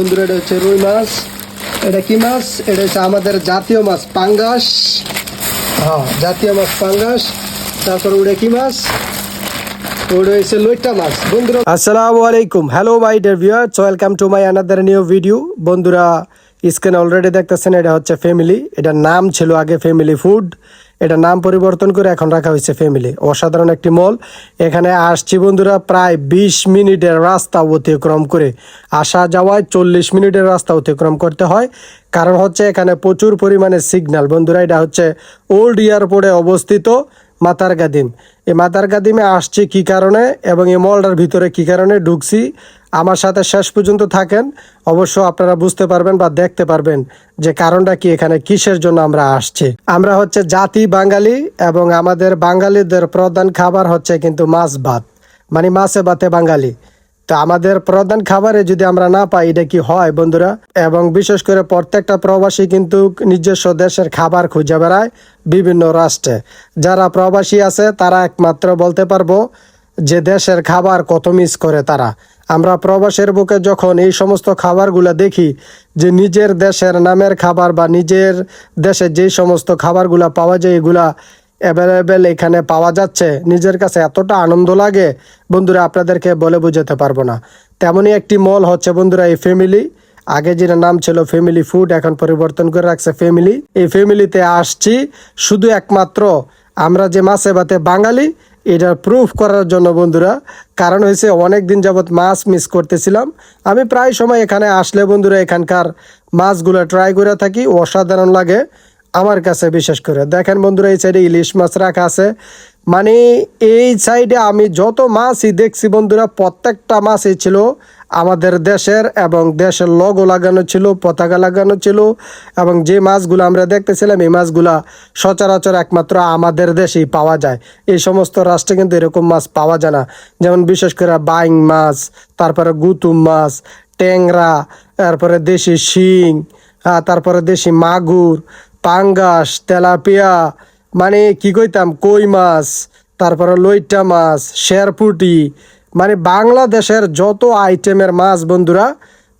বন্ধুরা, এটা হচ্ছে রুই মাছ, এটা কি মাছ? এটা হচ্ছে আমাদের জাতীয় মাছ, পাঙ্গাস। হ্যাঁ জাতীয় মাছ, পাঙ্গাস। তারপর উড়ে কি মাছ? ওটা আসসালামু আলাইকুম। Hello my dear viewers welcome to my another new video বন্ধুরা স্ক্রিনে অলরেডি দেখতেছেন, এটা হচ্ছে ফ্যামিলি এটার নাম ছিল আগে ফ্যামিলি ফুড এটা নাম পরিবর্তন করে এখন রাখা হয়েছে ফ্যামিলি অসাধারণ একটি মল এখানে আসছি বন্ধুরা প্রায় বিশ মিনিটের রাস্তা অতিক্রম করে। আসা যাওয়ায় চল্লিশ মিনিটের রাস্তা অতিক্রম করতে হয়। কারণ হচ্ছে এখানে প্রচুর পরিমাণে সিগন্যাল বন্ধুরা, এটা হচ্ছে ওল্ড এয়ারপোর্টে অবস্থিত মাতার গাদিম এই মাতার গাদিমে আসছি কি কারণে এবং এই মলটার ভিতরে কি কারণে ঢুকছি? আমার সাথে শেষ পর্যন্ত থাকেন। অবশ্য আপনারা বুঝতে পারবেন বা দেখতে পারবেন যে কারণটা কি এখানে কিসের জন্য আমরা আসছি। আমরা হচ্ছে জাতি বাঙালি এবং আমাদের বাঙালিদের প্রধান খাবার হচ্ছে কিন্তু মাছ ভাত। মানে মাছে ভাতে বাঙালি। তো আমাদের প্রধান খাবারে যদি আমরা না পাই, এটা কি হয় বন্ধুরা? এবং বিশেষ করে প্রত্যেকটা প্রবাসী কিন্তু নিজস্ব দেশের খাবার খুঁজে বেড়ায় বিভিন্ন রাষ্ট্রে। যারা প্রবাসী আছে, তারা একমাত্র বলতে পারব যে দেশের খাবার কত মিস করে তারা। আমরা প্রবাসের বুকে যখন এই সমস্ত খাবারগুলো দেখি, যে নিজের দেশের নামের খাবার বা নিজের দেশে যে সমস্ত খাবারগুলো পাওয়া যায়, এগুলা অ্যাভেলেবেল এখানে পাওয়া যাচ্ছে, নিজের কাছে এতটা আনন্দ লাগে, বন্ধুরা আপনাদেরকে বলে বোঝাতে পারব না। তেমনই একটি মল হচ্ছে বন্ধুরা এই ফ্যামিলি আগে যেটা নাম ছিল ফ্যামিলি ফুড এখন পরিবর্তন করে রাখছে ফ্যামিলি এই ফ্যামিলিতে আসছি, শুধু একমাত্র আমরা যে মাছে ভাতে বাঙালি এটা প্রুফ করার জন্য বন্ধুরা। কারণ হয়েছে অনেক দিন যাবৎ মাছ মিস করতেছিলাম। আমি প্রায় সময় এখানে আসলে বন্ধুরা, এখানকার মাছগুলো ট্রাই করে থাকি, অসাধারণ লাগে আমার কাছে বিশেষ করে। দেখেন বন্ধুরা, এই সাইডে ইলিশ মাছ রাখা আছে। মানে এই সাইডে আমি যত মাছই দেখছি বন্ধুরা, প্রত্যেকটা মাছই ছিল আমাদের দেশের এবং দেশের লগো লাগানো ছিল, পতাকা লাগানো ছিল এবং যে মাছগুলো আমরা দেখতেছিলাম, এই মাছগুলা সচরাচর একমাত্র আমাদের দেশেই পাওয়া যায়। এই সমস্ত রাষ্ট্রে কিন্তু এরকম মাছ পাওয়া যায় না। যেমন বিশেষ করে বাইং মাছ, তারপরে গুতুম মাছ, ট্যাংরা, তারপরে দেশি শিং তারপরে দেশি মাগুর, পাঙ্গাস, তেলাপিয়া মানে কি কইতাম, কই মাছ, তারপরে লইট্টা মাছ শেরপুটি মানে বাংলাদেশের যত আইটেমের মাছ বন্ধুরা,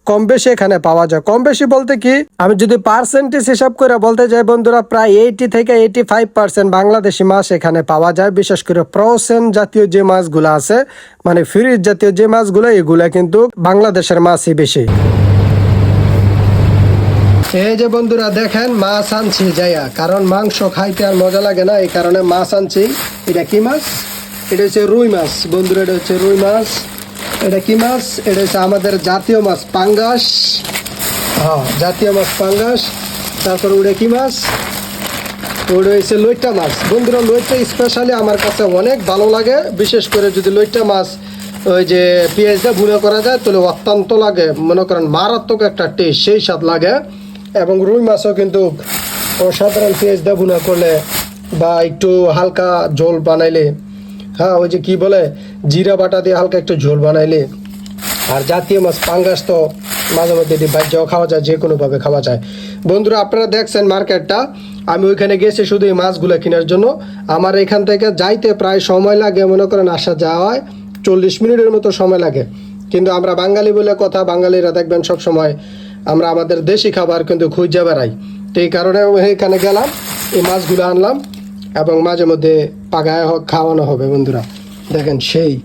কম বেশি এখানে পাওয়া যায়। কম বেশি বলতে কি, আমি যদি পার্সেন্টেজ হিসাব করে বলতে যাই বন্ধুরা, প্রায় এইটি থেকে এইটি ফাইভ পার্সেন্ট বাংলাদেশি মাছ এখানে পাওয়া যায়। বিশেষ করে প্রসেন জাতীয় যে মাছগুলো আছে মানে ফ্রিজ জাতীয় যে মাছগুলো, এগুলা কিন্তু বাংলাদেশের মাছই বেশি। এই যে বন্ধুরা দেখেন, মাছ আনছি যাইয়া। কারণ মাংস খাইতে আর মজা লাগে না, এই কারণে মাছ আনছি। এটা কি মাছ? এটা হচ্ছে রুই মাছ। বন্ধুরা, এটা হচ্ছে রুই মাছ। এটা কি মাছ? এটা হচ্ছে আমাদের জাতীয় মাছ, পাঙ্গাস। হ্যাঁ জাতীয় মাছ, পাঙ্গাস। তারপর উড়ে কি মাছ? ওটা হচ্ছে লইট্টা মাছ। বন্ধুরা, লইট্টা স্পেশালি আমার কাছে অনেক ভালো লাগে। বিশেষ করে যদি লইট্টা মাছ, ওই যে পেঁয়াজ দিয়ে ভুনা করা যায়, তাহলে অত্যন্ত লাগে। মনে করেন মারাত্মক একটা টেস্ট সেই স্বাদ লাগে। এবং রুই মাছও কিন্তু সাধারণ পেঁয়াজ দিয়ে ভুনা করলে বা একটু হালকা ঝোল বানাইলে। হ্যাঁ ওই যে কি বলে, জিরা বাটা দিয়ে হালকা একটু ঝোল বানাইলে। আর জাতীয় মাছ, পাঙ্গাস তো মাঝে মধ্যে বাজ্যাও খাওয়া যায়, যে কোনোভাবে খাওয়া যায়। বন্ধুরা, আপনারা দেখছেন মার্কেটটা। আমি ওইখানে গেছি শুধু এই মাছগুলো কেনার জন্য। আমার এখান থেকে যাইতে প্রায় সময় লাগে, মনে করেন আসা যাওয়ায় চল্লিশ মিনিটের মতো সময় লাগে। কিন্তু আমরা বাঙালি বলে কথা, বাঙালিরা দেখবেন সব সময় আমরা আমাদের দেশি খাবার কিন্তু খুঁজে বেড়াই। তো এই কারণে এখানে গেলাম, এই মাছগুলো আনলাম এবং মাঝে মধ্যে হোক খাওয়ানো হবে বন্ধুরা। দেখেন সেই